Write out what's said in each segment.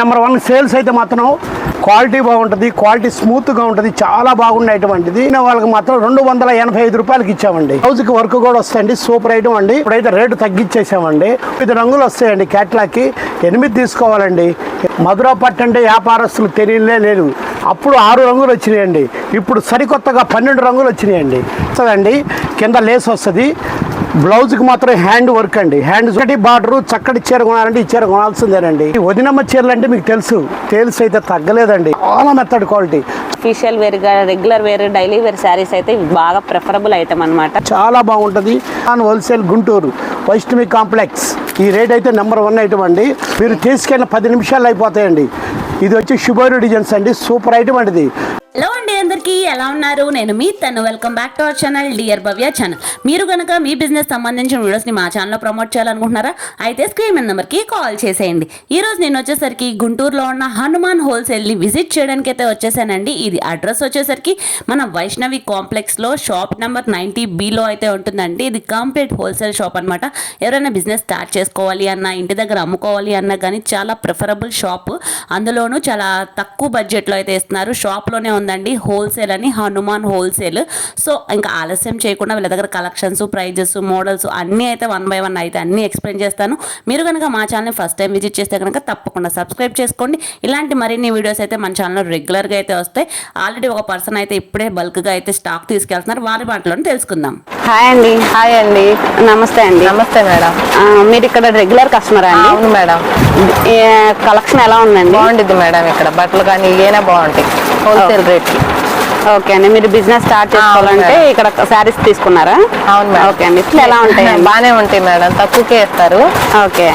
Number one sales అయితే మాత్రం quality బాగుంటుంది క్వాలిటీ స్మూత్గా ఉంటుంది చాలా బాగుండేటువంటిది నేను వాళ్ళకి మాత్రం రెండు వందల ఎనభై ఐదు రూపాయలకి ఇచ్చామండి. హౌస్కి వర్క్ కూడా వస్తాయండి సూపర్ ఐటమ్ అండి. ఇప్పుడైతే రేటు తగ్గించేసామండి. ఇది రంగులు వస్తాయండి క్యాట్లాకి ఎనిమిది తీసుకోవాలండి. మధుర పట్టు అంటే వ్యాపారస్తులు తెలియలే లేదు. అప్పుడు ఆరు రంగులు వచ్చినాయండి. ఇప్పుడు సరికొత్తగా పన్నెండు రంగులు వచ్చినాయండి. వస్తుందండి కింద లేస్ వస్తుంది. బ్లౌజ్కి మాత్రం హ్యాండ్ వర్క్ అండి. హ్యాండ్ చక్కటి బార్డర్ చక్కటి చీర కొనాలంటే ఈ చీర కొనాల్సిందేనండి. ఈ వదినమ్మ చీరలు అంటే మీకు తెలుసు. సేల్స్ అయితే తగ్గలేదండి. చాలా మెత్తడి quality. Official వేర్గా regular wear daily wear sarees అయితే బాగా ప్రిఫరబుల్ ఐటమ్ అనమాట చాలా బాగుంటుంది. On wholesale Guntur Vaishnavi complex. ఈ రేట్ అయితే నెంబర్ వన్ ఐటమ్ అండి. మీరు తీసుకెళ్ళిన పది నిమిషాలు అయిపోతాయండి. ఇది వచ్చి శుభోరు డిజైన్స్ అండి. సూపర్ ఐటమ్ అండి ఇది. హలో అండి అందరికీ ఎలా ఉన్నారు? నేను మీ తను welcome back to our channel dear Bhavya channel మీరు కనుక మీ బిజినెస్ సంబంధించిన వీడియోస్ని మా ఛానల్లో ప్రమోట్ చేయాలనుకుంటున్నారా? అయితే స్క్రీన్ మీద నెంబర్కి కాల్ చేసేయండి. ఈ రోజు నేను వచ్చేసరికి గుంటూరులో ఉన్న హనుమాన్ హోల్సేల్ని విజిట్ చేయడానికి అయితే వచ్చేసానండి. ఇది అడ్రస్ వచ్చేసరికి మన వైష్ణవి కాంప్లెక్స్లో షాప్ నెంబర్ నైంటీ బీలో అయితే ఉంటుందండి. ఇది కంప్లీట్ హోల్సేల్ షాప్ అనమాట ఎవరైనా బిజినెస్ స్టార్ట్ చేసుకోవాలి అన్నా ఇంటి దగ్గర అమ్ముకోవాలి అన్నా కానీ చాలా ప్రిఫరబుల్ షాప్ అందులోనూ చాలా తక్కువ బడ్జెట్లో అయితే ఇస్తున్నారు. షాప్లోనే ఉందండి. హోల్ హోల్సేల్ అని హనుమాన్ హోల్సేల్ సో ఇంకా ఆలస్యం చేయకుండా వీళ్ళ దగ్గర కలెక్షన్స్ ప్రైజెస్ మోడల్స్ అన్నీ అయితే వన్ బై వన్ అయితే అన్నీ ఎక్స్ప్లెయిన్ చేస్తాను. మీరు కనుక మా ఛానల్ని ఫస్ట్ టైం విజిట్ చేస్తే కనుక తప్పకుండా సబ్స్క్రైబ్ చేసుకోండి. ఇలాంటి మరిన్ని వీడియోస్ అయితే మన ఛానల్లో రెగ్యులర్గా అయితే వస్తాయి. ఆల్రెడీ ఒక పర్సన్ అయితే ఇప్పుడే బల్క్గా అయితే స్టాక్ తీసుకెళ్తున్నారు. వారి మాటలను తెలుసుకుందాం. హాయ్ అండి. హాయ్ అండి. నమస్తే అండి. నమస్తే మేడం. మీరు ఇక్కడ రెగ్యులర్ కస్టమర్ అండి? అవును మేడం. కలెక్షన్ ఎలా ఉందండి? బాగుండిద్ది మేడం ఇక్కడ. బట్టలు కానీ ఏనా బాగుంటాయి. హోల్సేల్ రేట్ ఓకే అండి. మీరు బిజినెస్ స్టార్ట్ చేసుకోవాలంటే. ఇక్కడ శారీస్ తీసుకున్నారా? అవును మేడం. ఓకే అండి. ఇట్లా ఎలా ఉంటాయండి? బాగానే ఉంటాయి మేడం. తక్కువకే ఇస్తారు. ఓకే.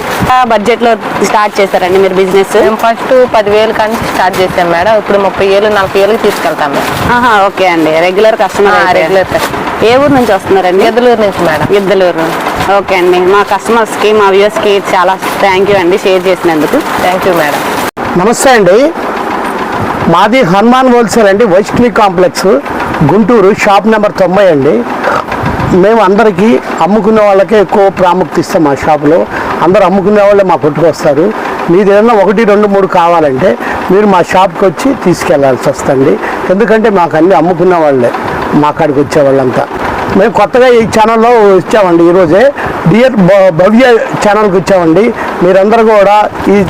బడ్జెట్లో స్టార్ట్ చేశారండి మీరు బిజినెస్? మేము ఫస్ట్ పదివేలు కానీ స్టార్ట్ చేసాం మేడం. ఇప్పుడు ముప్పై ఏళ్ళు నలభై ఏళ్ళకి తీసుకెళ్తాం మేడం. ఓకే అండి. రెగ్యులర్ కస్టమర్ రెగ్యులర్ ఏ ఊరు నుంచి వస్తున్నారండి? ఎదులూరు నుంచి మేడం. ఇద్దలూరు ఓకే అండి. మా కస్టమర్స్కి మా వ్యూస్కి చాలా థ్యాంక్ యూ అండి షేర్ చేసినందుకు. Thank you madam. నమస్తే అండి. మాది హనుమాన్ హోల్సేల్ అండి Vaishnavi complex Guntur shop number తొంభై అండి. మేము అందరికీ అమ్ముకునే వాళ్ళకే ఎక్కువ ప్రాముఖ్యత ఇస్తాం మా షాపులో. అందరూ అమ్ముకునే వాళ్ళే మా కొట్టుకు మీది ఏదైనా ఒకటి రెండు మూడు కావాలంటే మీరు మా షాప్కి వచ్చి తీసుకెళ్ళాల్సి వస్తుంది. ఎందుకంటే మాకు అన్ని అమ్ముకునే వాళ్ళే మా కాడికి వచ్చే వాళ్ళంతా. మేము కొత్తగా ఈ ఛానల్లో వచ్చామండి ఈరోజే. డియర్ భవ్య ఛానల్కి వచ్చామండి. మీరందరూ కూడా ఈ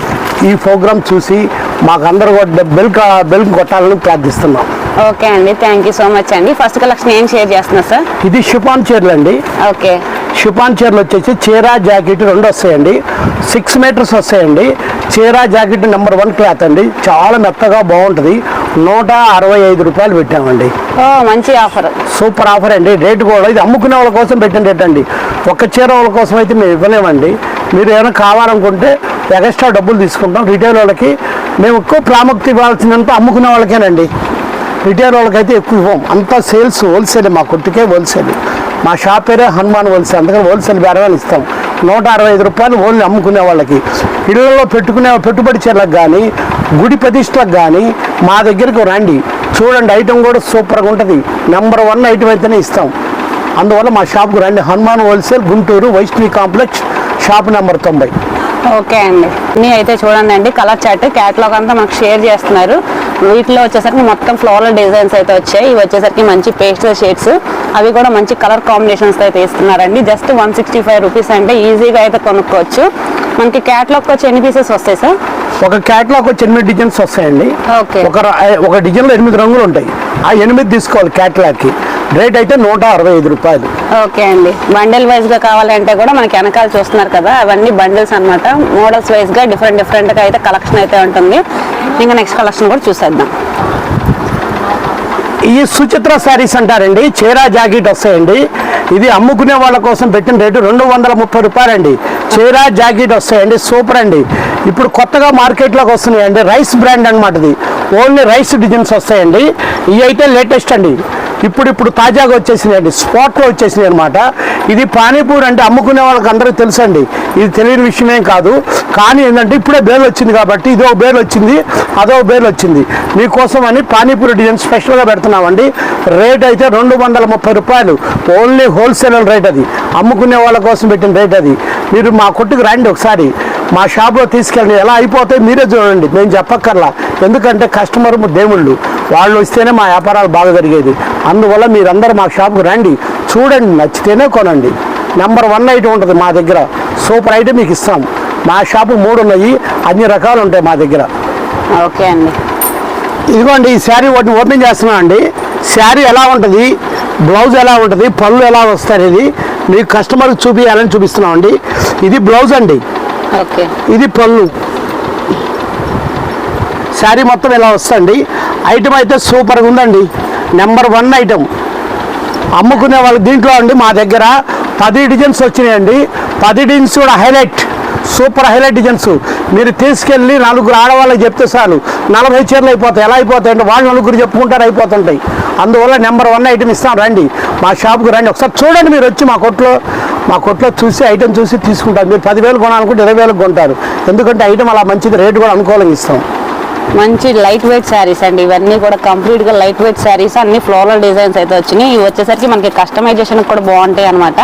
ఈ ప్రోగ్రామ్ చూసి మాకందరూ కూడా బెల్ కా- బెల్ కొట్టాలని ప్రార్థిస్తున్నాం. ఓకే అండి థ్యాంక్ యూ సో మచ్ అండి. ఫస్ట్ కలెక్షన్ ఏం షేర్ చేస్తున్నారు సార్? ఇది షిఫాన్ చీరలు అండి. ఓకే. షిఫాన్ చీరలు వచ్చేసి చీర జాకెట్ రెండు వస్తాయండి. సిక్స్ మీటర్స్ వస్తాయండి. చీర జాకెట్ నెంబర్ వన్ క్లాత్ అండి. చాలా మెత్తగా బాగుంటుంది. నూట అరవై ఐదు రూపాయలు పెట్టామండి. మంచి ఆఫర్. సూపర్ ఆఫర్ అండి. రేటు కూడా ఇది అమ్ముకునే వాళ్ళ కోసం పెట్టిన రేట్ అండి. ఒక్క చీర వాళ్ళ కోసం అయితే మేము ఇవ్వలేమండి. మీరు ఏమైనా కావాలనుకుంటే ఎక్స్ట్రా డబ్బులు తీసుకుంటాం. రిటైల్ వాళ్ళకి మేము ఎక్కువ ప్రాముఖ్యత ఇవ్వాల్సిందంతా అమ్ముకునే వాళ్ళకేనండి. రిటైల్ వాళ్ళకైతే ఎక్కువ ఇవ్వం. అంతా సేల్స్ హోల్సేల్ మా కొట్టుకే హోల్సేల్. మా షాప్ పేరే హనుమాన్ హోల్సేల్. అందుకని హోల్సేల్ బేరగాలు ఇస్తాం. నూట అరవై ఐదు రూపాయలు ఓన్లీ అమ్ముకునే వాళ్ళకి. ఇళ్ళలో పెట్టుకునే పెట్టుబడి చీరలకు కానీ గుడి ప్రతిష్టలకు కానీ మా దగ్గరకు రండి. చూడండి ఐటెం కూడా సూపర్గా ఉంటుంది. నెంబర్ వన్ ఐటెం అయితేనే ఇస్తాం. అందువల్ల మా షాప్కు రండి. Hanuman wholesale Guntur Vaishnavi complex shop number తొంభై. ఓకే అండి. మీ అయితే చూడండి అండి కలర్ చార్ట్ క్యాటలాగ్ అంతా మనకు షేర్ చేస్తున్నారు. వీటిలో వచ్చేసరికి మొత్తం ఫ్లోరల్ డిజైన్స్ అయితే వచ్చాయి. ఇవి వచ్చేసరికి మంచి పేస్టల్ షేడ్స్ అవి కూడా మంచి కలర్ కాంబినేషన్స్ అయితే ఇస్తున్నారండి. Just one sixty five rupees అంటే ఈజీగా అయితే కొనుక్కోవచ్చు. మనకి క్యాటలాగ్ వచ్చి ఎన్ని పీసెస్ వస్తాయి సార్ ఒక క్యాట్లాగ్ వచ్చి ఎనిమిది డిజైన్స్ వస్తాయండి. ఓకే. ఒక ఒక డిజైన్లో ఎనిమిది రంగులు ఉంటాయి. ఆ ఎనిమిది తీసుకోవాలి క్యాట్లాగ్కి రేట్ అయితే నూట అరవై ఐదు రూపాయలు. ఓకే అండి. బండిల్ వైజ్గా కావాలంటే కూడా మనకి వెనకాల చూస్తున్నారు కదా అవన్నీ బండిల్స్ అన్నమాట. మోడల్స్ వైజ్గా డిఫరెంట్ డిఫరెంట్గా అయితే కలెక్షన్ అయితే ఉంటుంది. ఇంకా నెక్స్ట్ కలెక్షన్ కూడా చూసేద్దాం. ఈ సుచిత్ర శారీస్ అంటారండి చీరా జాకెట్ వస్తాయండి. ఇది అమ్ముకునే వాళ్ళ కోసం పెట్టిన రేటు రెండు వందల ముప్పై రూపాయలండి. చీరా జాకెట్ వస్తాయండి సూపర్ అండి. ఇప్పుడు కొత్తగా మార్కెట్లోకి వస్తున్నాయండి రైస్ బ్రాండ్ అనమాట ఇది. ఓన్లీ రైస్ డిజైన్స్ వస్తాయండి. ఇవి అయితే లేటెస్ట్ అండి. ఇప్పుడిప్పుడు తాజాగా వచ్చేసినాయండి. స్పాట్లో వచ్చేసినాయి అనమాట ఇది పానీపూరి అంటే అమ్ముకునే వాళ్ళకి అందరికీ తెలుసండి. ఇది తెలియని విషయమేం కాదు. కానీ ఏంటంటే ఇప్పుడే బేలు వచ్చింది కాబట్టి ఇదో బేల్ వచ్చింది అదో బేల్ వచ్చింది. మీకోసం అని పానీపూరి డిజైన్ స్పెషల్గా పెడుతున్నామండి. రేట్ అయితే రెండు వందల ముప్పై రూపాయలు. ఓన్లీ హోల్సేల్ రేట్ అది. అమ్ముకునే వాళ్ళ కోసం పెట్టిన రేట్ అది. మీరు మా కొట్టుకు రండి ఒకసారి. మా షాప్లో తీసుకెళ్ళండి. ఎలా అయిపోతాయి మీరే చూడండి. మేము చెప్పక్కర్లా. ఎందుకంటే కస్టమర్ దేవుళ్ళు. వాళ్ళు వస్తేనే మా వ్యాపారాలు బాగా జరిగేది. అందువల్ల మీరందరూ మా షాప్కి రండి. చూడండి నచ్చితేనే కొనండి. నెంబర్ వన్ ఐటమ్ ఉంటుంది మా దగ్గర. సూపర్ ఐటమ్ మీకు ఇస్తాం. మా షాపు మూడు ఉన్నాయి. అన్ని రకాలు ఉంటాయి మా దగ్గర. ఓకే అండి. ఇదిగోండి ఈ శారీ ఒకటి ఓపెన్ చేస్తున్నాం అండి. శారీ ఎలా ఉంటుంది? బ్లౌజ్ ఎలా ఉంటుంది? పళ్ళు ఎలా వస్తాయి ఇది మీకు కస్టమర్కి చూపించాలని చూపిస్తున్నాం అండి. ఇది బ్లౌజ్ అండి. ఓకే. ఇది పళ్ళు. శారీ మొత్తం ఇలా వస్తుంది ఐటమ్ అయితే సూపర్గా ఉందండి. నెంబర్ వన్ ఐటమ్ అమ్ముకునే వాళ్ళు దీంట్లో అండి మా దగ్గర పది డిజైన్స్ వచ్చినాయండి. పది డిజైన్స్ కూడా హైలైట్ సూపర్ హైలైట్ డిజైన్స్ మీరు తీసుకెళ్ళి నలుగురు ఆడవాళ్ళకి చెప్తే చాలు. నలభై చీరలు అయిపోతాయి. ఎలా అయిపోతాయి అంటే వాళ్ళు నలుగురు చెప్పుకుంటారు అయిపోతుంటాయి. అందువల్ల నెంబర్ వన్ ఐటమ్ ఇస్తాం. రండి. మా షాప్కి రండి. ఒకసారి చూడండి మీరు వచ్చి మా కొట్లో మా కొట్లో చూసి ఐటమ్ చూసి తీసుకుంటారు. మీరు పదివేలు కొనాలనుకుంటే ఇరవై వేలకు కొంటారు. ఎందుకంటే ఐటమ్ అలా మంచిది రేటు కూడా అనుకూలంగా ఇస్తాం. మంచి లైట్ వెయిట్ శారీస్ అండి. ఇవన్నీ కూడా కంప్లీట్గా లైట్ వెయిట్ శారీస్ అన్ని ఫ్లోరల్ డిజైన్స్ అయితే వచ్చినాయి. ఇవి వచ్చేసరికి మనకి కస్టమైజేషన్ కూడా బాగుంటాయి అనమాట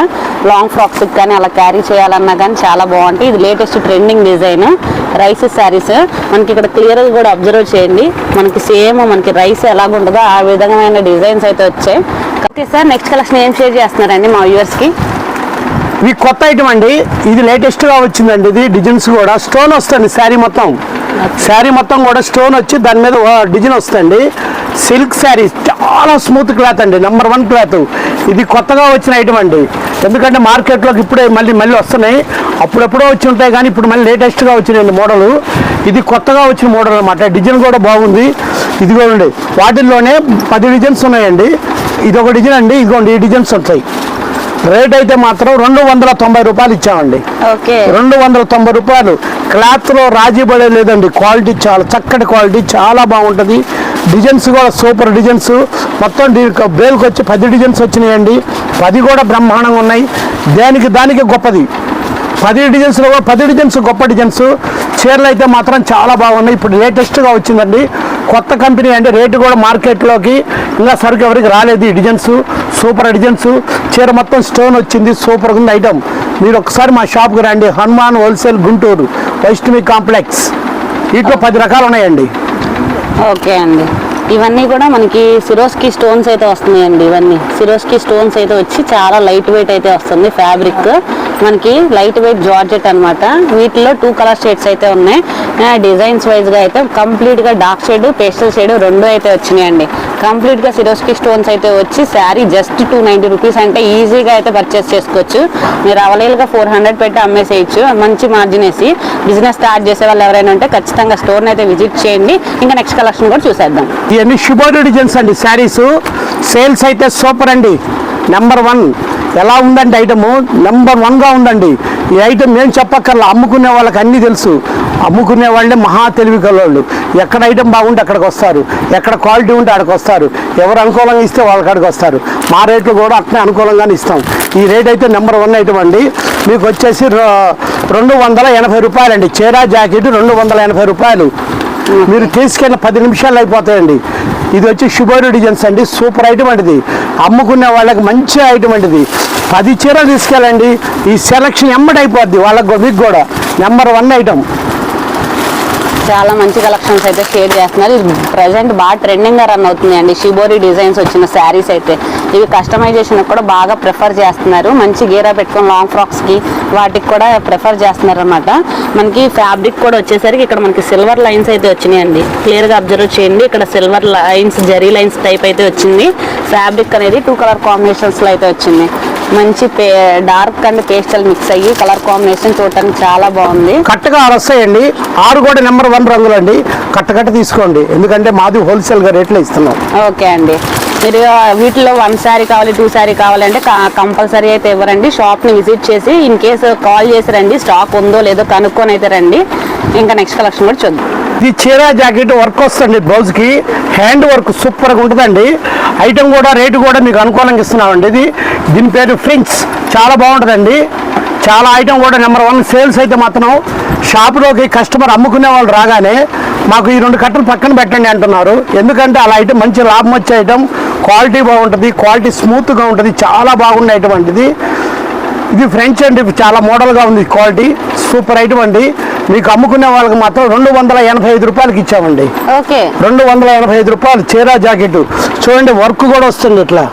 లాంగ్ ఫ్రాక్స్ కానీ అలా క్యారీ చేయాలన్నా కానీ చాలా బాగుంటాయి. ఇది latest trending design rice saris మనకి ఇక్కడ క్లియర్గా కూడా అబ్జర్వ్ చేయండి. మనకి సేమ్ మనకి రైస్ ఎలాగుంటుందో ఆ విధమైన డిజైన్స్ అయితే వచ్చాయి. ఓకే సార్ నెక్స్ట్ కలెక్షన్ ఏం షేర్ చేస్తున్నారండి మా వ్యూవర్స్కి? ఇది కొత్త ఐటమ్ అండి. ఇది లేటెస్ట్గా వచ్చిందండి. ఇది డిజైన్స్ కూడా. స్టోన్ వస్తుంది శారీ మొత్తం. శారీ మొత్తం కూడా స్టోన్ వచ్చి దాని మీద డిజైన్ వస్తుంది సిల్క్ శారీ చాలా స్మూత్ క్లాత్ అండి నెంబర్ వన్ క్లాత్. ఇది కొత్తగా వచ్చిన ఐటమ్ అండి. ఎందుకంటే మార్కెట్లోకి ఇప్పుడే మళ్ళీ మళ్ళీ వస్తున్నాయి. అప్పుడెప్పుడో వచ్చి ఉంటాయి కానీ ఇప్పుడు మళ్ళీ లేటెస్ట్గా వచ్చినాయండి మోడల్. ఇది కొత్తగా వచ్చిన మోడల్ అనమాట డిజైన్ కూడా బాగుంది. ఇదిగోండి వాటిల్లోనే పది డిజైన్స్ ఉన్నాయండి. ఇది ఒక డిజైన్ అండి ఇదిగోండి ఈ డిజైన్స్ ఉంటాయి. రేట్ అయితే మాత్రం రెండు వందల తొంభై రూపాయలు ఇచ్చామండి. ఓకే. రెండు వందల తొంభై రూపాయలు. క్లాత్లో రాజీ పడే లేదండి. క్వాలిటీ చాలా చక్కటి క్వాలిటీ చాలా బాగుంటుంది. డిజైన్స్ కూడా సూపర్ డిజైన్స్. మొత్తం దీనికి బేల్కి వచ్చి పది డిజైన్స్ వచ్చినాయండి. పది కూడా బ్రహ్మాండంగా ఉన్నాయి. దేనికి దానికి గొప్పది. పది డిజైన్స్లో కూడా పది డిజైన్స్ గొప్ప డిజైన్స్. చీరలు అయితే మాత్రం చాలా బాగున్నాయి. ఇప్పుడు లేటెస్ట్గా వచ్చిందండి. కొత్త కంపెనీ అంటే రేటు కూడా మార్కెట్లోకి ఇంకా సరుకు ఎవరికి రాలేదు. Designs super designs. చీర మొత్తం స్టోన్ వచ్చింది. సూపర్ ఉంది ఐటమ్. మీరు ఒకసారి మా షాప్కి రండి. హనుమాన్ హోల్సేల్ గుంటూరు వైష్ణవి కాంప్లెక్స్ వీటిలో పది రకాలు ఉన్నాయండి. ఓకే అండి. ఇవన్నీ కూడా మనకి సిరోస్కి స్టోన్స్ అయితే వస్తున్నాయండి ఇవన్నీ. సిరోస్కి స్టోన్స్ అయితే వచ్చి చాలా లైట్ వెయిట్ అయితే వస్తుంది. ఫ్యాబ్రిక్ మనకి లైట్ వెయిట్ జార్జెట్ అన్నమాట. వీటిలో టూ కలర్ షేడ్స్ అయితే ఉన్నాయి. డిజైన్స్ వైజ్గా అయితే కంప్లీట్గా డార్క్ షేడ్ పేస్టల్ షేడ్ రెండు అయితే వచ్చినాయండి. కంప్లీట్గా సిరోస్కి స్టోన్స్ అయితే వచ్చి sari just two ninety rupees అంటే ఈజీగా అయితే పర్చేస్ చేసుకోవచ్చు. మీరు అవైలబుల్గా ఫోర్ హండ్రెడ్ పెట్టి అమ్మేసేయచ్చు. మంచి మార్జిన్ వేసి బిజినెస్ స్టార్ట్ చేసే వాళ్ళు ఎవరైనా ఉంటే ఖచ్చితంగా స్టోర్ని అయితే విజిట్ చేయండి. ఇంకా నెక్స్ట్ కలెక్షన్ కూడా చూసేద్దాం. ఇవన్నీ శుభోడు డిజైన్స్ అండి. శారీస్ సేల్స్ అయితే సూపర్ అండి. నెంబర్ వన్ ఎలా ఉందండి ఐటము నెంబర్ వన్గా ఉందండి. ఈ ఐటమ్ ఏం చెప్పక్కర్లా? అమ్ముకునే వాళ్ళకి అన్నీ తెలుసు. అమ్ముకునే వాళ్ళే మహా తెలివి కలవాళ్ళు ఎక్కడ ఐటమ్ బాగుంటే అక్కడికి వస్తారు. ఎక్కడ క్వాలిటీ ఉంటే అక్కడికి వస్తారు. ఎవరు అనుకూలంగా ఇస్తే వాళ్ళ కాడికి వస్తారు. మా రేట్లు కూడా అట్నే అనుకూలంగానే ఇస్తాం. ఈ రేట్ అయితే నెంబర్ వన్ ఐటమ్ అండి. మీకు వచ్చేసి రెండు వందల ఎనభై రూపాయలండి. చీరా జాకెట్ రెండు వందల ఎనభై రూపాయలు. మీరు తీసుకెళ్ళిన పది నిమిషాలు అయిపోతాయండి. ఇది వచ్చి శుభోరు డిజైన్స్ అండి. సూపర్ ఐటమ్ అండి అమ్ముకున్న అమ్ముకునే వాళ్ళకి మంచి ఐటమ్ అంటిది. పది చీరలు తీసుకెళ్ళండి. ఈ సెలక్షన్ ఎమ్మడి వాళ్ళకి మీకు కూడా. నెంబర్ వన్ ఐటమ్ చాలా మంచి కలెక్షన్స్ అయితే షేర్ చేస్తున్నారు. ఇది ప్రజెంట్ బాగా ట్రెండింగ్గా రన్ అవుతుంది అండి షిబోరి డిజైన్స్ వచ్చిన శారీస్ అయితే. ఇవి కస్టమైజేషన్ కూడా బాగా ప్రిఫర్ చేస్తున్నారు. మంచి గీరా పెట్టుకొని లాంగ్ ఫ్రాక్స్కి వాటికి కూడా ప్రిఫర్ చేస్తున్నారు అనమాట మనకి ఫ్యాబ్రిక్ కూడా వచ్చేసరికి ఇక్కడ మనకి సిల్వర్ లైన్స్ అయితే వచ్చినాయండి. క్లియర్గా అబ్జర్వ్ చేయండి. ఇక్కడ silver lines zari lines type అయితే వచ్చింది. ఫ్యాబ్రిక్ అనేది టూ కలర్ కాంబినేషన్స్లో అయితే వచ్చింది. మంచి పే డార్క్ అండ్ పేస్టల్ మిక్స్ అయ్యి కలర్ కాంబినేషన్ చూడటానికి చాలా బాగుంది. కట్టగా వస్తాయండి ఆరు కూడా నెంబర్ వన్ రంగులండి. కట్ట కట్ట తీసుకోండి. ఎందుకంటే మాది హోల్సేల్గా రేట్లో ఇస్తున్నాం. ఓకే అండి. మీరు వీటిలో వన్ శారీ కావాలి టూ శారీ కావాలంటే కంపల్సరీ అయితే ఇవ్వరండి. షాప్ని విజిట్ చేసి ఇన్ కేసు కాల్ చేసి రండి. స్టాక్ ఉందో లేదో కనుక్కొని అయితే రండి. ఇంకా నెక్స్ట్ కలెక్షన్ కూడా చూద్దాం. ఇది చీర జాకెట్ వర్క్ వస్తుంది బ్లౌజ్కి. హ్యాండ్ వర్క్ సూపర్గా ఉంటుందండి. ఐటమ్ కూడా రేటు కూడా మీకు అనుకూలంగా ఇస్తున్నామండి ఇది. దీని పేరు ఫ్రెంచ్ చాలా బాగుంటుందండి. చాలా ఐటమ్ కూడా నెంబర్ వన్ సేల్స్ అయితే మాత్రం షాపులోకి కస్టమర్ అమ్ముకునే వాళ్ళు రాగానే మాకు ఈ రెండు కట్టలు పక్కన పెట్టండి అంటున్నారు. ఎందుకంటే అలా ఐటమ్ మంచి లాభం వచ్చే ఐటమ్ క్వాలిటీ బాగుంటుంది. క్వాలిటీ స్మూత్గా ఉంటుంది. చాలా బాగుండే ఐటమ్ అండి ఇది. ఇది ఫ్రెంచ్ అండి. చాలా మోడల్గా ఉంది క్వాలిటీ. సూపర్ ఐటమ్ అండి. మీకు అమ్ముకునే వాళ్ళకి మాత్రం రెండు వందల ఎనభై ఐదు రూపాయలకి ఇచ్చామండి. రెండు వందల ఎనభై ఐదు రూపాయలు చీర జాకెట్. చూడండి వర్క్ కూడా వస్తుంది ఇట్లా.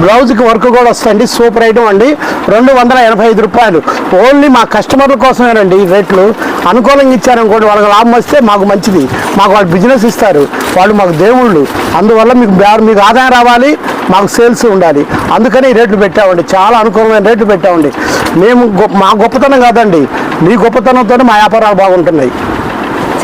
బ్లౌజ్కి వర్క్ కూడా వస్తుంది సూపర్ ఐటమ్ అండి. రెండు వందల ఎనభై ఐదు రూపాయలు. ఓన్లీ మా కస్టమర్ల కోసమేనండి ఈ రేట్లు. అనుకూలంగా ఇచ్చారనుకోండి వాళ్ళకి లాభం వస్తే మాకు మంచిది. మాకు వాళ్ళు బిజినెస్ ఇస్తారు. వాళ్ళు మాకు దేవుళ్ళు. అందువల్ల మీకు మీకు ఆదాయం రావాలి మాకు సేల్స్ ఉండాలి. అందుకని ఈ రేట్లు పెట్టామండి. చాలా అనుకూలమైన రేట్లు పెట్టామండి. మేము గొప్ప మా గొప్పతనం కాదండి. మీ గొప్పతనంతో మా వ్యాపారాలు బాగుంటున్నాయి.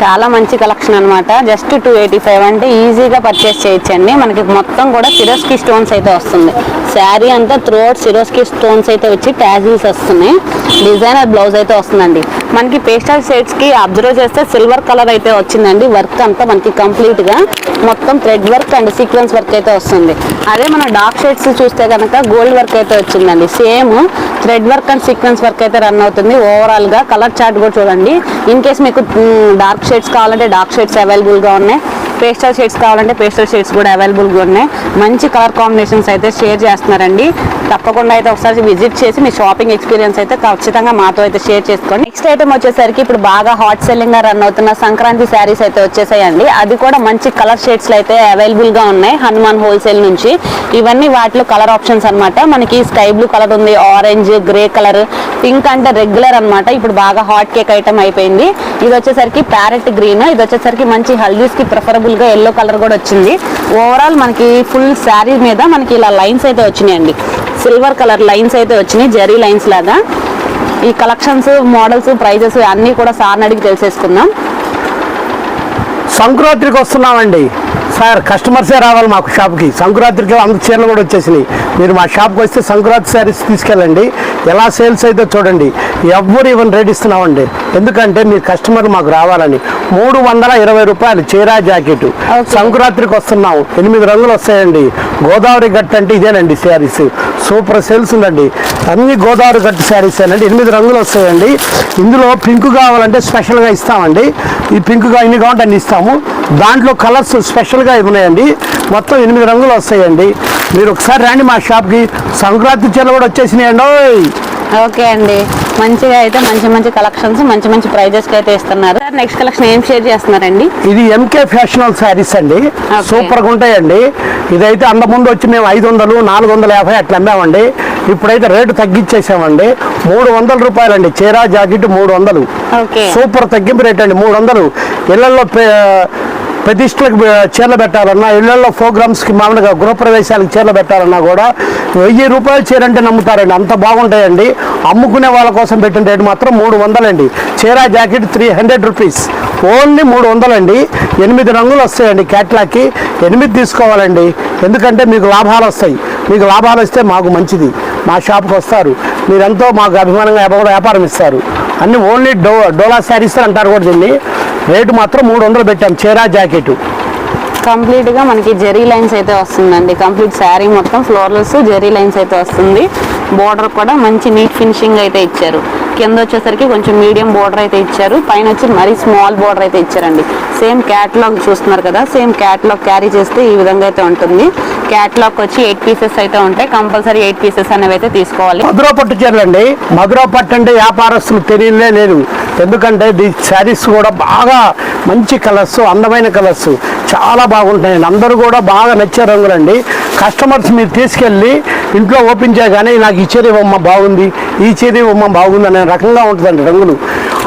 చాలా మంచి కలెక్షన్ అనమాట జస్ట్ టూ ఎయిటీ ఫైవ్ అంటే ఈజీగా పర్చేస్ చేయొచ్చండి. మనకి మొత్తం కూడా సిరోస్కి స్టోన్స్ అయితే వస్తుంది. శారీ అంతా త్రోట్ సిరోస్కి స్టోన్స్ అయితే వచ్చి ట్యాజిల్స్ వస్తున్నాయి. డిజైనర్ బ్లౌజ్ అయితే వస్తుందండి. మనకి పేస్టల్ షేడ్స్కి అబ్జర్వ్ చేస్తే సిల్వర్ కలర్ అయితే వచ్చిందండి. వర్క్ అంతా మనకి కంప్లీట్గా మొత్తం thread work and sequence work అయితే వస్తుంది. అదే మన డార్క్ షేడ్స్ చూస్తే కనుక గోల్డ్ వర్క్ అయితే వచ్చిందండి. Same thread work and sequence work అయితే రన్ అవుతుంది. ఓవరాల్గా కలర్ చార్ట్ కూడా చూడండి. ఇన్ కేస్ మీకు డార్క్ షేడ్స్ కావాలంటే డార్క్ షేడ్స్ అవైలబుల్గా ఉన్నాయి. పేస్టల్ షేడ్స్ కావాలంటే పేస్టల్ షేడ్స్ కూడా అవైలబుల్గా ఉన్నాయి. మంచి కలర్ కాంబినేషన్స్ అయితే షేర్ చేస్తున్నారండి. తప్పకుండా అయితే ఒకసారి విజిట్ చేసి మీ షాపింగ్ ఎక్స్పీరియన్స్ అయితే ఖచ్చితంగా మాతో అయితే షేర్ చేసుకోండి. నెక్స్ట్ ఐటమ్ వచ్చేసరికి ఇప్పుడు బాగా హాట్ సెల్లింగ్గా రన్ అవుతున్న సంక్రాంతి శారీస్ అయితే వచ్చేసాయండి. అది కూడా మంచి కలర్ షేడ్స్లో అయితే అవైలబుల్గా ఉన్నాయి. హనుమాన్ హోల్సేల్ నుంచి. ఇవన్నీ వాటిలో కలర్ ఆప్షన్స్ అన్నమాట. మనకి స్కై బ్లూ కలర్ ఉంది ఆరెంజ్ గ్రే కలర్ పింక్ అంటే రెగ్యులర్ అన్నమాట. ఇప్పుడు బాగా హాట్ కేక్ ఐటమ్ అయిపోయింది. ఇది వచ్చేసరికి ప్యారెట్ గ్రీన్. ఇది వచ్చేసరికి మంచి హల్దీస్కి ప్రిఫరబుల్ గా ఎల్లో కలర్ కూడా వచ్చింది. ఓవరాల్ మనకి ఫుల్ శారీ మీద మనకి ఇలా లైన్స్ అయితే వచ్చినాయండి. సిల్వర్ కలర్ లైన్స్ అయితే వచ్చినాయి జరీ లైన్స్ లాగా. ఈ కలెక్షన్స్ మోడల్స్ ప్రైజెస్ అన్నీ కూడా సార్ని అడిగి తెలిసేసుకుందాం. సంక్రాంతికి వస్తున్నామండి. సార్ కస్టమర్సే రావాలి మాకు షాప్కి సంక్రాంతికి అందుకు చీరలు కూడా వచ్చేసినాయి. మీరు మా షాప్కి వస్తే సంక్రాంతి శారీస్ తీసుకెళ్ళండి. ఎలా సేల్స్ అయితే చూడండి ఎవ్వరు ఇవన్నీ రేట్ ఇస్తున్నామండి. ఎందుకంటే మీ కస్టమర్ మాకు రావాలని. మూడు వందల ఇరవై రూపాయలు చీర జాకెట్. సంక్రాంతికి వస్తున్నాం ఎనిమిది రంగులు వస్తాయండి. గోదావరి గట్టు అంటే ఇదేనండి శారీస్. సూపర్ సేల్స్ ఉందండి. అన్ని గోదావరి కట్టు శారీస్ అండి. ఎనిమిది రంగులు వస్తాయండి. ఇందులో పింక్ కావాలంటే స్పెషల్గా ఇస్తామండి. ఈ పింక్గా ఎన్ని కావాలంటే అన్ని ఇస్తాము. దాంట్లో కలర్స్ స్పెషల్గా ఉన్నాయండి. మొత్తం ఎనిమిది రంగులు వస్తాయండి. మీరు ఒకసారి రండి మా షాప్కి. సంక్రాంతి చీరలు కూడా వచ్చేసినాయండి. ఓకే అండి. మంచిగా అయితే మంచి మంచి కలెక్షన్స్ మంచి మంచి ప్రైజెస్ అయితే ఇస్తున్నారు. నెక్స్ట్ కలెక్షన్ ఏం షేర్ చేస్తున్నారండి? ఇది ఎంకే ఫ్యాషనల్ శారీస్ అండి. సూపర్గా ఉంటాయండి. ఇదైతే అంత ముందు వచ్చి మేము ఐదు వందలు నాలుగు వందల యాభై అట్లా అమ్మామండి. ఇప్పుడైతే రేటు తగ్గించేసామండి మూడు వందల రూపాయలండి. చీర జాకెట్ మూడు వందలు. సూపర్ తగ్గింపు రేట్ అండి. మూడు వందలు. ఇళ్ళలో ప్రతిష్టలకు చీరలు పెట్టాలన్నా ఇళ్ళలో ప్రోగ్రామ్స్కి మామూలుగా గృహప్రవేశాలకు చీరలు పెట్టాలన్నా కూడా వెయ్యి రూపాయలు చీర అంటే నమ్ముతారండి. అంత బాగుంటాయండి. అమ్ముకునే వాళ్ళ కోసం పెట్టిన రేటు మాత్రం మూడు వందలండి. చీర jacket three hundred rupees. Only మూడు వందలండి. ఎనిమిది రంగులు వస్తాయండి క్యాట్లాకి ఎనిమిది తీసుకోవాలండి. ఎందుకంటే మీకు లాభాలు వస్తాయి. మీకు లాభాలు వస్తే మాకు మంచిది. మా షాప్కి వస్తారు. మీరెంతో మాకు అభిమానంగా వ్యాపారం- వ్యాపారం ఇస్తారు. అన్ని ఓన్లీ డో డోలా శారీస్ అంటారు కూడా దీన్ని. రేటు మాత్రం మూడు వందలు పెట్టాం చీర జాకెట్. కంప్లీట్గా మనకి జెరీ లైన్స్ అయితే వస్తుందండి. కంప్లీట్ శారీ మొత్తం ఫ్లోర్లెస్ జెరీ లైన్స్ అయితే వస్తుంది. బోర్డర్ కూడా మంచి నీట్ ఫినిషింగ్ అయితే ఇచ్చారు. కింద వచ్చేసరికి కొంచెం మీడియం బోర్డర్ అయితే ఇచ్చారు. పైన వచ్చి మరీ స్మాల్ బోర్డర్ అయితే ఇచ్చారండి. సేమ్ క్యాట్లాగ్ చూస్తున్నారు కదా సేమ్ క్యాట్లాగ్ క్యారీ చేస్తే ఈ విధంగా అయితే ఉంటుంది. క్యాట్లాగ్ వచ్చి ఎయిట్ పీసెస్ అయితే ఉంటాయి. కంపల్సరీ ఎయిట్ పీసెస్ అనేవి అయితే తీసుకోవాలి. మధురా పట్టు చీరలండి. మధురా పట్టు అంటే వ్యాపారస్తులు తెలియలే లేదు. ఎందుకంటే ది శారీస్ కూడా బాగా మంచి కలర్స్ అందమైన కలర్స్ చాలా బాగుంటాయండి అందరూ కూడా బాగా నచ్చే రంగులండి. కస్టమర్స్ మీరు తీసుకెళ్ళి ఇంట్లో ఓపెన్ చేయగానే నాకు ఈ చీర ఇవ్వమ్మ బాగుంది. ఈ చీర ఇవ్వమ్మ బాగుంది అనే రకంగా ఉంటుందండి రంగులు.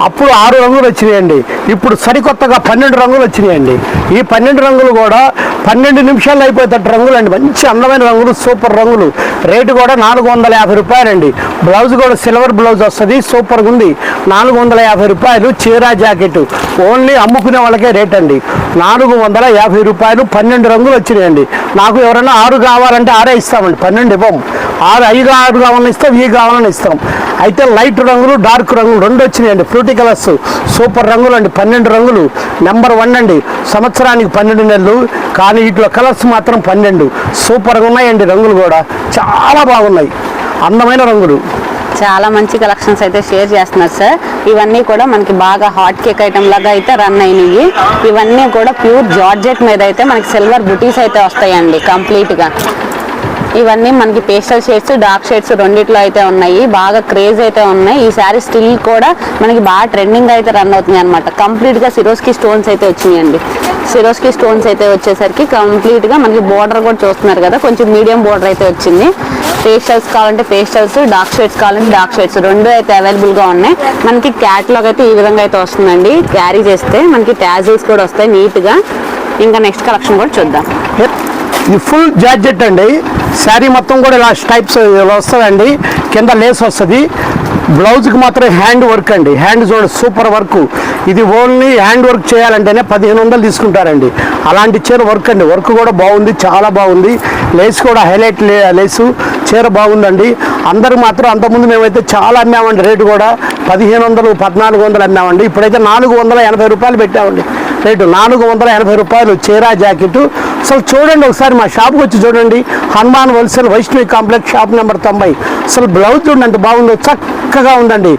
అప్పుడు ఆరు రంగులు వచ్చినాయండి. ఇప్పుడు సరికొత్తగా పన్నెండు రంగులు వచ్చినాయండి. ఈ పన్నెండు రంగులు కూడా పన్నెండు నిమిషాల్లో అయిపోయేటట్టు రంగులు అండి మంచి అందమైన రంగులు సూపర్ రంగులు. రేటు కూడా నాలుగు వందల యాభై రూపాయలండి. బ్లౌజ్ కూడా సిల్వర్ బ్లౌజ్ వస్తుంది సూపర్గా ఉంది నాలుగు వందల యాభై రూపాయలు చీర జాకెట్. ఓన్లీ అమ్ముకునే వాళ్ళకే రేట్ అండి నాలుగు వందల యాభై రూపాయలు పన్నెండు రంగులు వచ్చినాయండి. నాకు ఎవరైనా ఆరు కావాలంటే ఆరే ఇస్తామండి. పన్నెండు ఇవ్వం. ఆరు ఐదు ఆరు కావాలని ఇస్తాం ఈ కావాలని ఇస్తాం. అయితే లైట్ రంగులు డార్క్ రంగులు రెండు వచ్చినాయండి. ఫ్రూటీ కలర్స్ సూపర్ రంగులు అండి. పన్నెండు రంగులు. నెంబర్ వన్ అండి. సంవత్సరానికి పన్నెండు నెలలు కానీ వీటిలో కలర్స్ మాత్రం పన్నెండు. సూపర్గా ఉన్నాయండి రంగులు కూడా. చాలా బాగున్నాయి. అందమైన రంగులు. చాలా మంచి కలెక్షన్స్ అయితే షేర్ చేస్తున్నారు సార్. ఇవన్నీ కూడా మనకి బాగా హాట్ కేక్ ఐటమ్ లాగా అయితే రన్ అయినాయి. ఇవన్నీ కూడా ప్యూర్ జార్జెట్ మీద అయితే మనకి సిల్వర్ బుటీస్ అయితే వస్తాయండి కంప్లీట్గా. ఇవన్నీ మనకి పేస్టల్ షేడ్స్ డార్క్ షేడ్స్ రెండిట్లో అయితే ఉన్నాయి. బాగా క్రేజ్ అయితే ఉన్నాయి. ఈ శారీ స్టిల్ కూడా మనకి బాగా ట్రెండింగ్ అయితే రన్ అవుతుంది అనమాట కంప్లీట్గా సిరోస్కి స్టోన్స్ అయితే వచ్చినాయండి. సిరోస్కి స్టోన్స్ అయితే వచ్చేసరికి కంప్లీట్గా మనకి బోర్డర్ కూడా చూస్తున్నారు కదా కొంచెం మీడియం బోర్డర్ అయితే వచ్చింది. పేస్టల్స్ కావాలంటే పేస్టల్స్ డార్క్ షేడ్స్ కావాలంటే డార్క్ షేడ్స్ రెండు అయితే అవైలబుల్గా ఉన్నాయి. మనకి క్యాట్లాగ్ అయితే ఈ విధంగా అయితే వస్తుందండి. క్యారీ చేస్తే మనకి ట్యాజిల్స్ కూడా వస్తాయి నీట్గా ఇంకా నెక్స్ట్ కలెక్షన్ కూడా చూద్దాం. ఇది ఫుల్ జార్జెట్ అండి. శారీ మొత్తం కూడా ఇలా టైప్స్ వస్తుందండి. కింద లేస్ వస్తుంది. బ్లౌజ్కి మాత్రం హ్యాండ్ వర్క్ అండి. హ్యాండ్ చూడ సూపర్ వర్క్ ఇది ఓన్లీ హ్యాండ్ వర్క్ చేయాలంటేనే పదిహేను వందలు తీసుకుంటారండి. అలాంటి చీర వర్క్ అండి. వర్క్ కూడా బాగుంది చాలా బాగుంది. లేస్ కూడా హైలైట్ లేసు చీర బాగుందండి. అందరూ మాత్రం అంతకుముందు మేమైతే చాలా అమ్మామండి రేటు కూడా పదిహేను వందలు పద్నాలుగు వందలు అమ్మామండి. ఇప్పుడైతే నాలుగు వందల ఎనభై రూపాయలు పెట్టామండి. రేటు నాలుగు వందల ఎనభై రూపాయలు చీరా జాకెట్ అసలు చూడండి ఒకసారి మా షాప్కి వచ్చి చూడండి. Hanuman wholesale Vaishnavi complex shop number తొంభై. అసలు బ్లౌజ్ చూడండి బాగుందో. చక్కగా ఉందండి.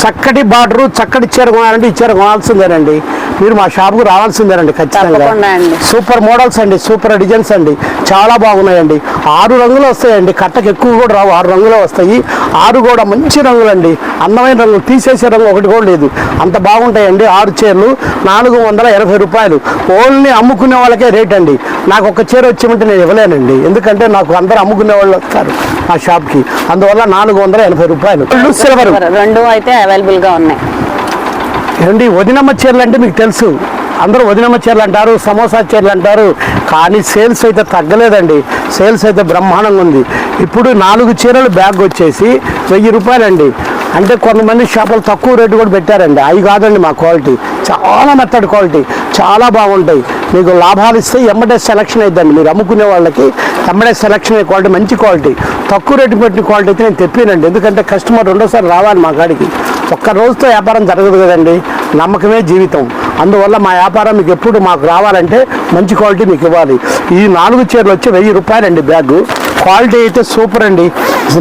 చక్కటి బార్డరు చక్కటి చీర కొనాలంటే ఈ చీర కొనాల్సిందేనండి. మీరు మా షాప్కు రావాల్సిందేనండి ఖచ్చితంగా. సూపర్ మోడల్స్ అండి సూపర్ డిజైన్స్ అండి. చాలా బాగున్నాయండి. ఆరు రంగులు వస్తాయండి. కట్టకు ఎక్కువ కూడా రావు ఆరు రంగులు వస్తాయి. ఆరు కూడా మంచి రంగులండి. అందమైన రంగులు తీసేసే రంగు ఒకటి కూడా లేదు. అంత బాగుంటాయండి ఆరు చీరలు. నాలుగు వందల ఎనభై రూపాయలు. ఓన్లీ అమ్ముకునే వాళ్ళకే రేట్ అండి. నాకు ఒక చీర వచ్చేమంటే నేను ఇవ్వలేనండి. ఎందుకంటే నాకు అందరూ అమ్ముకునే వాళ్ళు వస్తారు మా షాప్కి. అందువల్ల నాలుగు వందల ఎనభై రూపాయలు. సిల్వర్ రెండు అయితే అవైలబుల్గా ఉన్నాయి. ఏమండి వదినమ్మ చీరలు అంటే మీకు తెలుసు. అందరూ వదినమ్మ చీరలు అంటారు సమోసా చీరలు అంటారు కానీ సేల్స్ అయితే తగ్గలేదండి. సేల్స్ అయితే బ్రహ్మాండంగా ఉంది. ఇప్పుడు నాలుగు చీరలు బ్యాగ్ వచ్చేసి వెయ్యి రూపాయలండి. అంటే కొంతమంది షాపులు తక్కువ రేటు కూడా పెట్టారండి. అవి కాదండి మా క్వాలిటీ. చాలా మెత్తడి క్వాలిటీ. చాలా బాగుంటాయి. మీకు లాభాలు ఇస్తే ఎంబడే సెలక్షన్ అవుతుందండి మీరు అమ్ముకునే వాళ్ళకి ఎంబడే సెలక్షన్ అయ్యే క్వాలిటీ మంచి క్వాలిటీ తక్కువ రేటు పెట్టిన క్వాలిటీ అయితే నేను తెప్పానండి. ఎందుకంటే కస్టమర్ రెండోసారి రావాలి మా కాడికి. ఒక్క రోజుతో వ్యాపారం జరగదు కదండి. నమ్మకమే జీవితం. అందువల్ల మా వ్యాపారం మీకు ఎప్పుడు మాకు రావాలంటే మంచి క్వాలిటీ మీకు ఇవ్వాలి. ఈ నాలుగు చీరలు వచ్చి వెయ్యి రూపాయలండి బ్యాగ్. క్వాలిటీ అయితే సూపర్ అండి.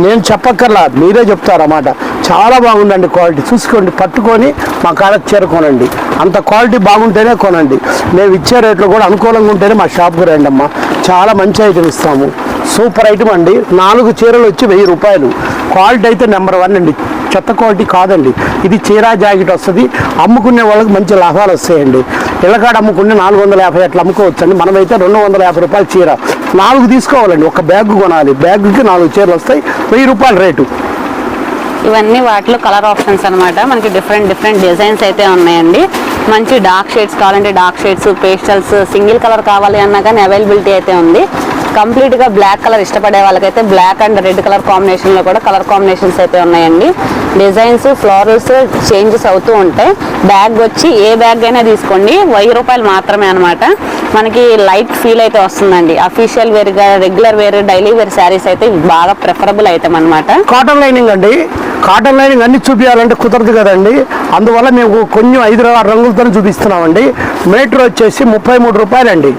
నేను చెప్పక్కర్లా మీరే చెప్తారు అన్నమాట చాలా బాగుందండి క్వాలిటీ. చూసుకోండి పట్టుకొని మా కాడ చీర కొనండి. అంత క్వాలిటీ బాగుంటేనే కొనండి. మేము ఇచ్చే రేట్లు కూడా అనుకూలంగా ఉంటేనే మా షాప్కి రండి అమ్మా. చాలా మంచి ఐటమ్ ఇస్తాము. సూపర్ ఐటమ్ అండి. నాలుగు చీరలు వచ్చి వెయ్యి రూపాయలు. క్వాలిటీ అయితే నెంబర్ వన్ అండి. చెత్త క్వాలిటీ కాదండి. ఇది చీరా జాకెట్ వస్తుంది. అమ్ముకునే వాళ్ళకి మంచి లాభాలు వస్తాయండి. ఇళ్ళకాడ అమ్ముకుంటే నాలుగు వందల యాభై అట్లా అమ్ముకోవచ్చండి. మనమైతే రెండు వందల యాభై రూపాయలు చీర. నాలుగు తీసుకోవాలండి. ఒక బ్యాగ్ కొనాలి. బ్యాగ్కి నాలుగు చీరలు వస్తాయి. వెయ్యి రూపాయల రేటు. ఇవన్నీ వాటిలో కలర్ ఆప్షన్స్ అన్నమాట. మనకి డిఫరెంట్ డిఫరెంట్ డిజైన్స్ అయితే ఉన్నాయండి. మంచి డార్క్ షేడ్స్ కావాలంటే dark shades pastels single colour కావాలి అన్నా కానీ అవైలబిలిటీ అయితే ఉంది. కంప్లీట్గా బ్లాక్ కలర్ ఇష్టపడే వాళ్ళకైతే బ్లాక్ అండ్ రెడ్ కలర్ కాంబినేషన్లో కూడా కలర్ కాంబినేషన్స్ అయితే ఉన్నాయండి. డిజైన్స్ ఫ్లోరల్స్ చేంజెస్ అవుతూ ఉంటాయి బ్యాగ్ వచ్చి ఏ బ్యాగ్ అయినా తీసుకోండి. వెయ్యి రూపాయలు మాత్రమే అనమాట మనకి లైట్ ఫీల్ అయితే వస్తుందండి. Official వేర్గా regular wear daily wear saris అయితే బాగా ప్రిఫరబుల్ అవుతాం అన్నమాట. కాటన్ లైనింగ్ అండి. కాటన్ లైనింగ్ అన్ని చూపించాలంటే కుదరదు కదండి. అందువల్ల మేము కొంచెం ఐదు ఆరు రంగులతో చూపిస్తున్నామండి. మీటర్ వచ్చేసి ముప్పై మూడు రూపాయలండి.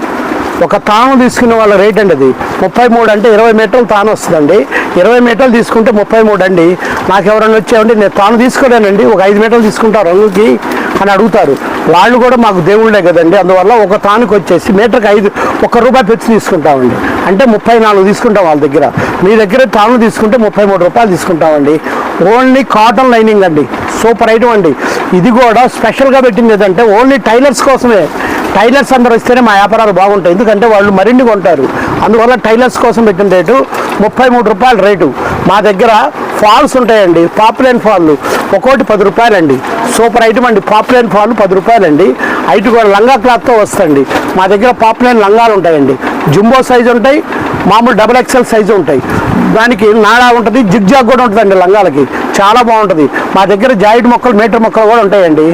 ఒక తాను తీసుకునే వాళ్ళ రేట్ అండి అది. ముప్పై మూడు అంటే ఇరవై మీటర్లు తాను వస్తుందండి. ఇరవై మీటర్లు తీసుకుంటే ముప్పై మూడు అండి. నాకు ఎవరైనా వచ్చామంటే నేను తాను తీసుకోలేనండి ఒక ఐదు మీటర్లు తీసుకుంటా రంగుకి అని అడుగుతారు. వాళ్ళు కూడా మాకు దేవుళ్ళే కదండి. అందువల్ల ఒక తానుకు వచ్చేసి మీటర్కి ఐదు ఒక్క రూపాయి పెంచి తీసుకుంటామండి. అంటే ముప్పై నాలుగు తీసుకుంటాం వాళ్ళ దగ్గర. మీ దగ్గర తాను తీసుకుంటే ముప్పై మూడు రూపాయలు తీసుకుంటామండి. ఓన్లీ కాటన్ లైనింగ్ అండి. సూపర్ ఐటమ్ అండి. ఇది కూడా స్పెషల్గా పెట్టింది ఏదంటే ఓన్లీ టైలర్స్ కోసమే. టైలర్స్ అందరూ వస్తేనే మా వ్యాపారాలు బాగుంటాయి. ఎందుకంటే వాళ్ళు మరిన్ని కొంటారు. అందువల్ల టైలర్స్ కోసం పెట్టిన రేటు ముప్పై మూడు రూపాయల రేటు. మా దగ్గర ఫాల్స్ ఉంటాయండి. పాపులైన్ ఫాళ్ళు ఒక్కోటి పది రూపాయలండి. సూపర్ ఐటమ్ అండి. పాపులైన్ ఫాల్ పది రూపాయలండి. ఐటు కూడా లంగా క్లాత్తో వస్తుంది మా దగ్గర పాపులైన్ లంగాలు ఉంటాయండి. జుంబో సైజు ఉంటాయి. మామూలు డబుల్ ఎక్సెల్ సైజు ఉంటాయి. దానికి నాడా ఉంటుంది. జిగ్జాగ్ కూడా ఉంటుందండి లంగాలకి. చాలా బాగుంటుంది. మా దగ్గర జాయింట్ మొక్కలు మీటర్ మొక్కలు కూడా ఉంటాయండి.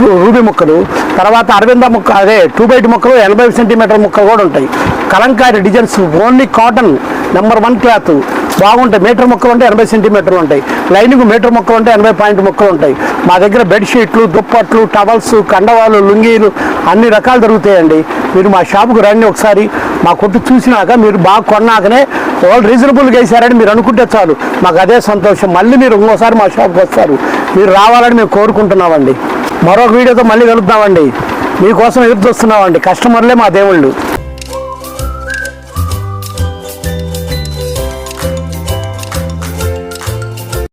టూ- రూబీ ముక్కలు తర్వాత అరవింద ముక్క అదే టూ బైట్ ముక్కలు ఎనభై సెంటీమీటర్ మొక్కలు కూడా ఉంటాయి. Kalamkari designs only cotton number one cloth బాగుంటాయి మీటర్ మొక్కలు ఉంటాయి ఎనభై సెంటీమీటర్లు ఉంటాయి. లైనింగ్ మీటర్ మొక్కలు ఉంటాయి ఎనభై పాయింట్ మొక్కలు ఉంటాయి. మా దగ్గర బెడ్షీట్లు దుప్పట్లు టవల్స్ కండవాలు లుంగీలు అన్ని రకాలు దొరుకుతాయండి. మీరు మా షాపుకు రండి ఒకసారి. మా కొట్టు చూసినాక మీరు బాగా కొన్నాకనే వాళ్ళు రీజనబుల్గా వేసారని మీరు అనుకుంటే చాలు. మాకు అదే సంతోషం. మళ్ళీ మీరు ఇంకోసారి మా షాప్కి వస్తారు. మీరు రావాలని మేము కోరుకుంటున్నామండి. మరొక వీడియోతో మళ్ళీ కలుద్దామండి. మీకోసం ఎదురు చూస్తున్నామండి. కస్టమర్లే మా దేవుళ్ళు.